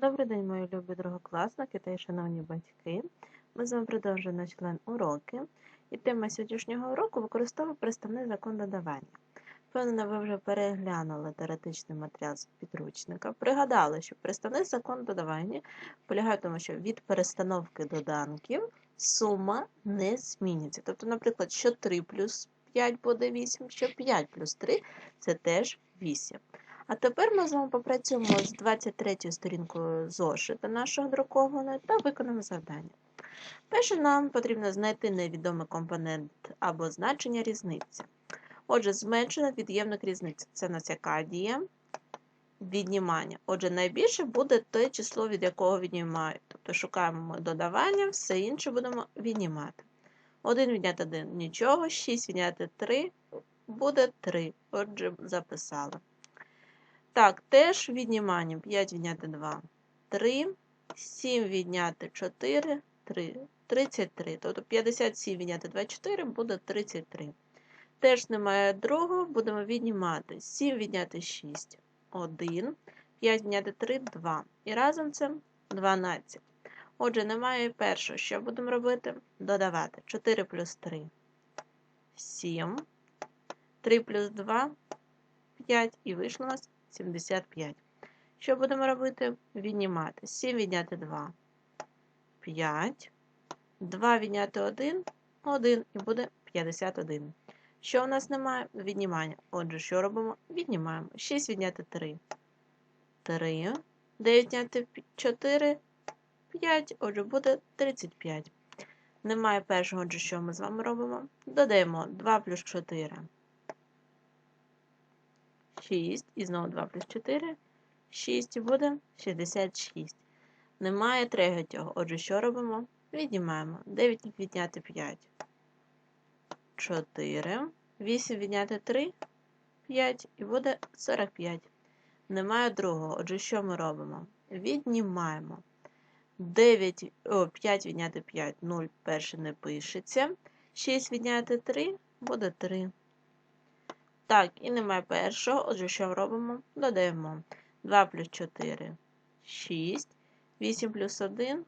Добрий день, мої любі другокласники та й шановні батьки. Ми з вами продовжуємо наш член уроки. І тема сьогоднішнього уроку використовує представний закон додавання. Впевнена, ви вже переглянули теоретичний матеріал з підручника. Пригадали, що представний закон додавання полягає в тому, що від перестановки доданків сума не зміниться. Тобто, наприклад, що 3 плюс 5 буде 8, що 5 плюс 3 це теж 8. А тепер ми з вами попрацюємо з 23 сторінкою зошита нашого друкованого та виконаємо завдання. Перше, нам потрібно знайти невідомий компонент або значення різниці. Отже, зменшена від'ємник різниці. Це у нас яка дія? Віднімання. Отже, найбільше буде те число, від якого віднімають. Тобто шукаємо додавання, все інше будемо віднімати. 1 відняти 1 нічого, 6 відняти 3 буде 3. Отже, записали. Так, теж віднімання. 5 відняти 2, 3, 7 відняти 4, 3, 33. Тобто 57 відняти 24 буде 33. Теж немає другого, будемо віднімати. 7 відняти 6, 1, 5 відняти 3, 2. І разом це 12. Отже, немає першого. Що будемо робити? Додавати. 4 плюс 3, 7, 3 плюс 2, 5. І вийшло у нас 75. Що будемо робити? Віднімати. 7 відняти 2, 5. 2 відняти 1, 1 і буде 51. Що у нас немає? Віднімання. Отже, що робимо? Віднімаємо. 6 відняти 3, 3. 9 відняти 4, 5. Отже, буде 35. Немає першого, отже, що ми з вами робимо? Додаємо 2 плюс 4. 6, і знову 2 плюс 4, 6 буде 66. Немає третього. Отже, що робимо? Віднімаємо. 9 відняти 5, 4, 8 відняти 3, 5 і буде 45. Немає другого. Отже, що ми робимо? Віднімаємо. 9, о, 5 відняти 5, 0, перше не пишеться. 6 відняти 3 буде 3. Так, і немає першого. Отже, що робимо? Додаємо 2 плюс 4 6, 8 плюс 1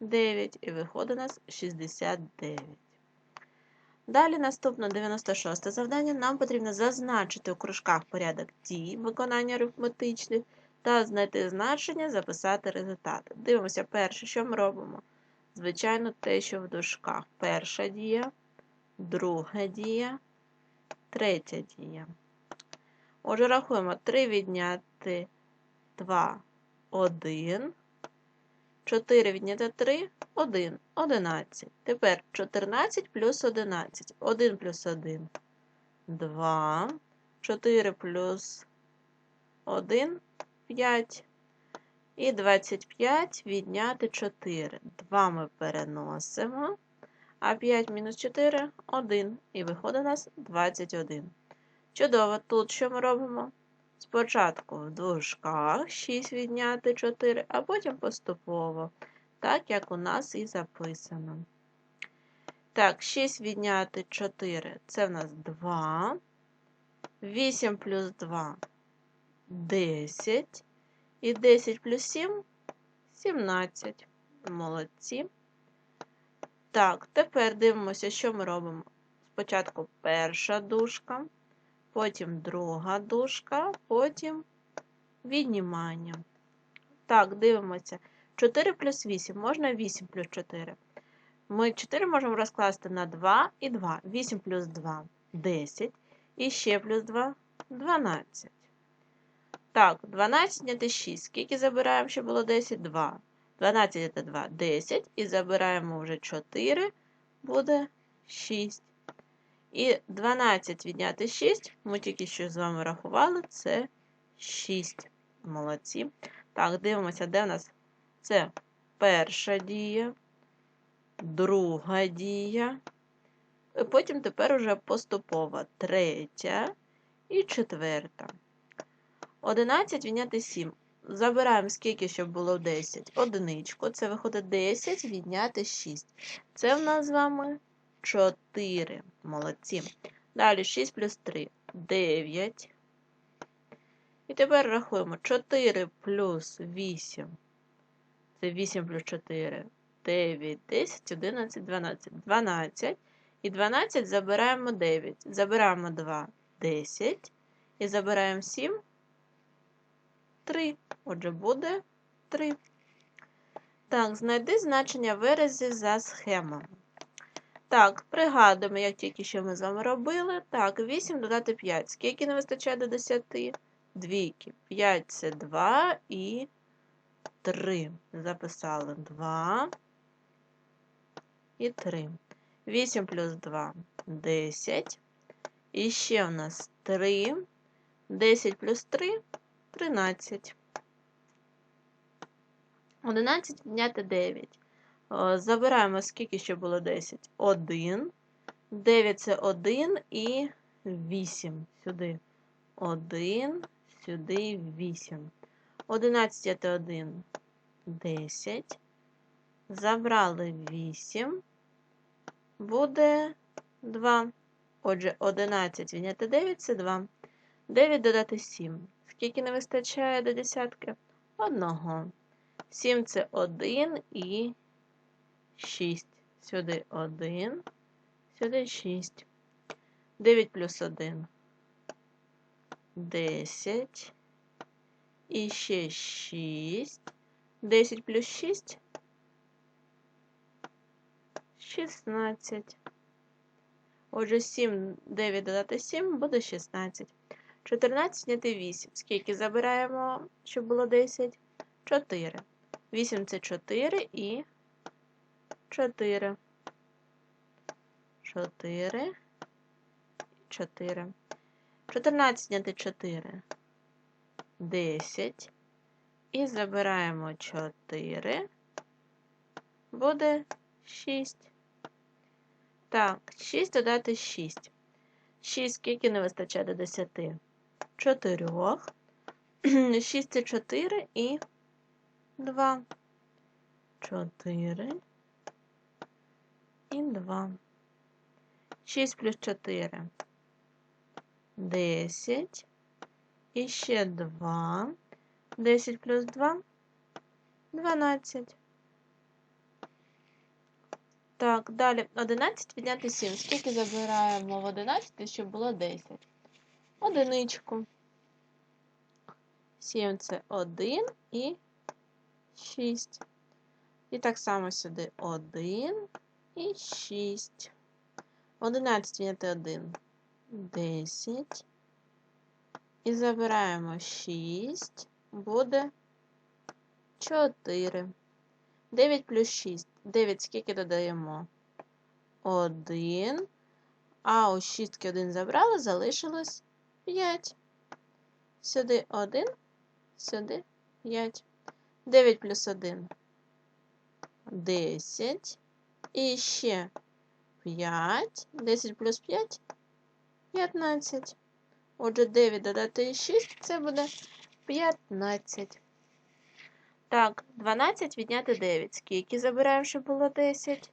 9, і виходить у нас 69. Далі наступне 96 завдання. Нам потрібно зазначити у кружках порядок дій, виконання арифметичних та знайти значення, записати результати. Дивимося, перше, що ми робимо? Звичайно, те, що в дужках. Перша дія, друга дія. Третя дія. Отже, рахуємо 3 відняти 2, 1. 4 відняти 3, 1, 11. Тепер 14 плюс 11. 1 плюс 1, 2. 4 плюс 1, 5. І 25 відняти 4. 2 ми переносимо. А 5 мінус 4 1. І виходить у нас 21. Чудово. Тут що ми робимо? Спочатку в дужках 6 відняти 4, а потім поступово, так як у нас і записано. Так, 6 відняти 4 це в нас 2. 8 плюс 2 10. І 10 плюс 7 17. Молодці. Так, тепер дивимося, що ми робимо. Спочатку перша дужка, потім друга дужка, потім віднімання. Так, дивимося. 4 плюс 8, можна 8 плюс 4. Ми 4 можемо розкласти на 2 і 2. 8 плюс 2 10. І ще плюс 2 12. Так, 12 відняти 6. Скільки забираємо, щоб було 10? 2. 12 це 2 10. І забираємо вже 4, буде 6. І 12 відняти 6, ми тільки що з вами рахували, це 6. Молодці. Так, дивимося, де в нас це перша дія, друга дія. І потім тепер уже поступова третя і четверта. 11 відняти 7. Забираємо скільки, щоб було 10. Одиничку. Це виходить 10, відняти 6. Це в нас з вами 4. Молодці. Далі 6 плюс 3 9. І тепер рахуємо 4 плюс 8. Це 8 плюс 4. 9, 10, 11, 12. 12. І 12 забираємо 9. Забираємо 2, 10. І забираємо 7, 3. Отже, буде 3. Так, знайди значення виразів за схемами. Так, пригадуємо, як тільки що ми з вами робили. Так, 8 додати 5. Скільки не вистачає до 10? Двійки. 5 це 2 і 3. Записали 2 і 3. 8 плюс 2 10. І ще у нас 3. 10 плюс 3 13. 11 відняти 9. Забираємо, скільки ще було 10? 1. 9 це 1 і 8. Сюди. 1, сюди 8. 11 це 1, 10. Забрали 8. Буде 2. Отже, 11 відняти 9 це 2. 9 додати 7. Скільки не вистачає до десятки? Одного. 7 це 1 і 6. Сюди 1, сюди 6. 9 плюс 1. 10. І ще 6. 10 плюс 6. 16. Отже, 7, 9 додати 7 буде 16. 14 зняти 8. Скільки забираємо, щоб було 10? 4. 8 це 4 і 4. 4. 4. 14 зняти 4. 10. І забираємо 4. Буде 6. Так, 6 додати 6. 6 скільки не вистачає до 10? 4. 6 це 4 і 2. 4 і 2. 6 плюс 4. 10. І ще 2. 10 плюс 2. 12. Так, далі 11 відняти 7. Скільки забираємо в 11, щоб було 10? Одиничку. 7 це 1 і 6. І так само сюди 1 і 6. 11 відняти 1. 10. І забираємо 6. Буде 4. 9 плюс 6. 9 скільки додаємо? 1. А у 6 1 забрали, залишилось 5. Сюди 1, сюди 5. 9 плюс 1 10. І ще 5. 10 плюс 5 15. Отже, 9 додати 6 це буде 15. Так, 12 відняти 9. Скільки забираємо, щоб було 10?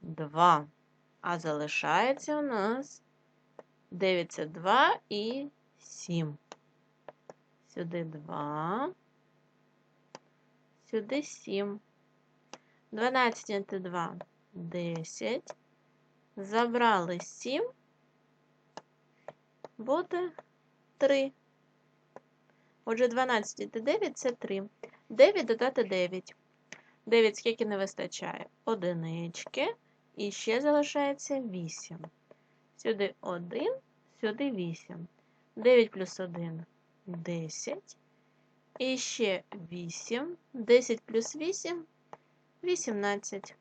2. А залишається у нас 9 це 2 і 7. Сюди 2. Сюди 7. 12 відняти 2 10. Забрали 7. Буде 3. Отже, 12 відняти 9 це 3. 9 додати 9. 9 скільки не вистачає? Одинички. І ще залишається 8. Сюди 1, сюди 8. 9 плюс 1 10. І ще 8. 10 плюс 8 18.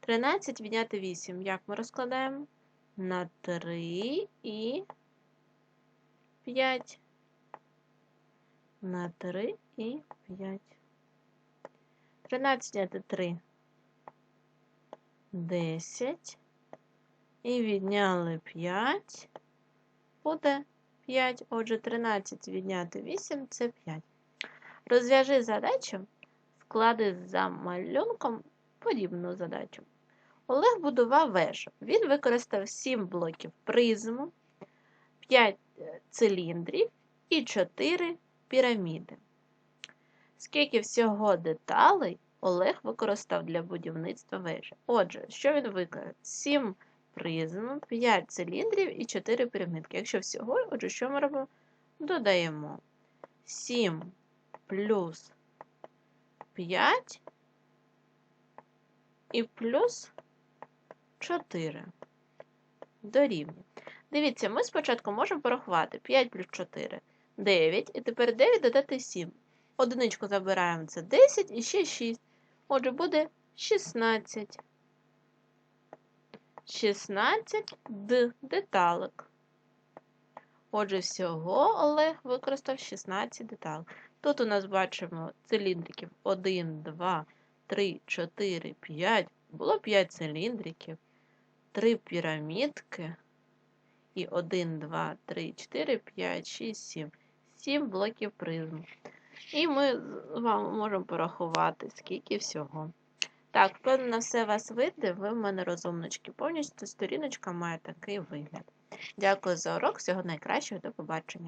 13 відняти 8. Як ми розкладаємо? На 3 і 5 на 3 і 5. 13 відняти 3. 10. І відняли 5. Буде 5. Отже, 13 відняти 8 це 5. Розв'яжи задачу, склади за малюнком подібну задачу. Олег будував вежу. Він використав 7 блоків призму, 5 е, циліндрів і 4 піраміди. Скільки всього деталей Олег використав для будівництва вежі? Отже, що він виконав? 7 призм, 5 циліндрів і 4 пірамідки. Якщо всього, отже, що ми робимо? Додаємо 7 плюс 5 і плюс 4 дорівнює. Дивіться, ми спочатку можемо порахувати 5 плюс 4 9, і тепер 9 додати 7. Одиничку забираємо це 10 і ще 6. Отже, буде 16. 16 д деталек. Отже, всього Олег використав 16 деталек. Тут у нас бачимо циліндриків 1, 2, 3, 4, 5. Було 5 циліндриків, 3 пірамідки і 1, 2, 3, 4, 5, 6, 7. 7 блоків призм. І ми з вами можемо порахувати, скільки всього. Так, впевнена, все вас вийде, ви в мене розумнички. Повністю сторіночка має такий вигляд. Дякую за урок, всього найкращого, до побачення.